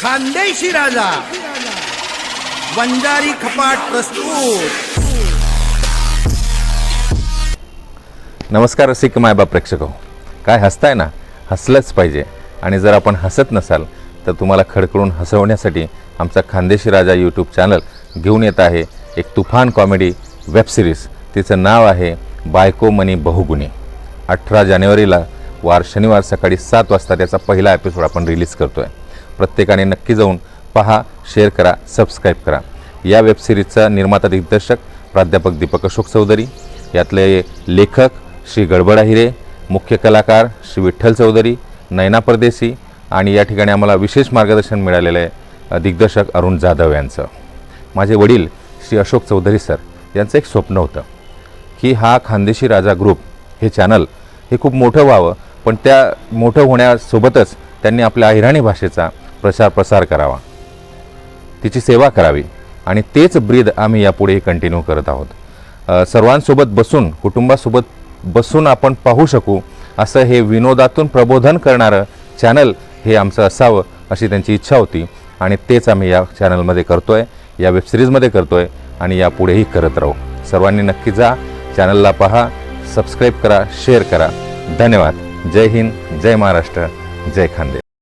खानदेशी राजा. वंजारी खपाट प्रस्तुत. नमस्कार रसिक मायबाप प्रेक्षक हो. काय हसताय ना? हसलंच पाहिजे. आणि जर आपण हसत नसाल तर तुम्हाला खडखडून हसवण्यासाठी आमचा खानदेशी राजा यूट्यूब चॅनल घेऊन येत आहे एक तुफान कॉमेडी वेबसिरीज तिचं नाव आहे बायको मनी बहुगुणी. अठरा जानेवारीला वार शनिवार सकाळी सात वाजता त्याचा पहिला एपिसोड आपण रिलीज करतो आहे प्रत्येकाने नक्की जाऊन पहा शेअर करा सबस्क्राईब करा. या वेबसिरीजचा निर्माता दिग्दर्शक प्राध्यापक दीपक अशोक चौधरी यातले लेखक श्री गडबडा हिरे मुख्य कलाकार श्री विठ्ठल चौधरी नैना परदेसी आणि या ठिकाणी आम्हाला विशेष मार्गदर्शन मिळालेलं आहे दिग्दर्शक अरुण जाधव यांचं. माझे वडील श्री अशोक चौधरी सर यांचं एक स्वप्न होतं की हा खानदेशी राजा ग्रुप हे चॅनल हे खूप मोठं व्हावं पण त्या मोठं होण्यासोबतच त्यांनी आपल्या अहिराणी भाषेचा प्रचार प्रसार करावा. तिची सेवा करावी. आणि तेच ब्रीद आम्ही यापुढेही कंटिन्यू करत आहोत. सर्वांसोबत बसून कुटुंबासोबत बसून आपण पाहू शकू असं हे विनोदातून प्रबोधन करणारं चॅनल हे आमचं असावं अशी त्यांची इच्छा होती. आणि तेच आम्ही या चॅनलमध्ये करतो आहे या वेबसिरीजमध्ये करतो आहे आणि यापुढेही करत राहू. सर्वांनी नक्की जा चॅनलला पहा सबस्क्राईब करा शेअर करा. धन्यवाद. जय हिंद जय महाराष्ट्र जय खांदे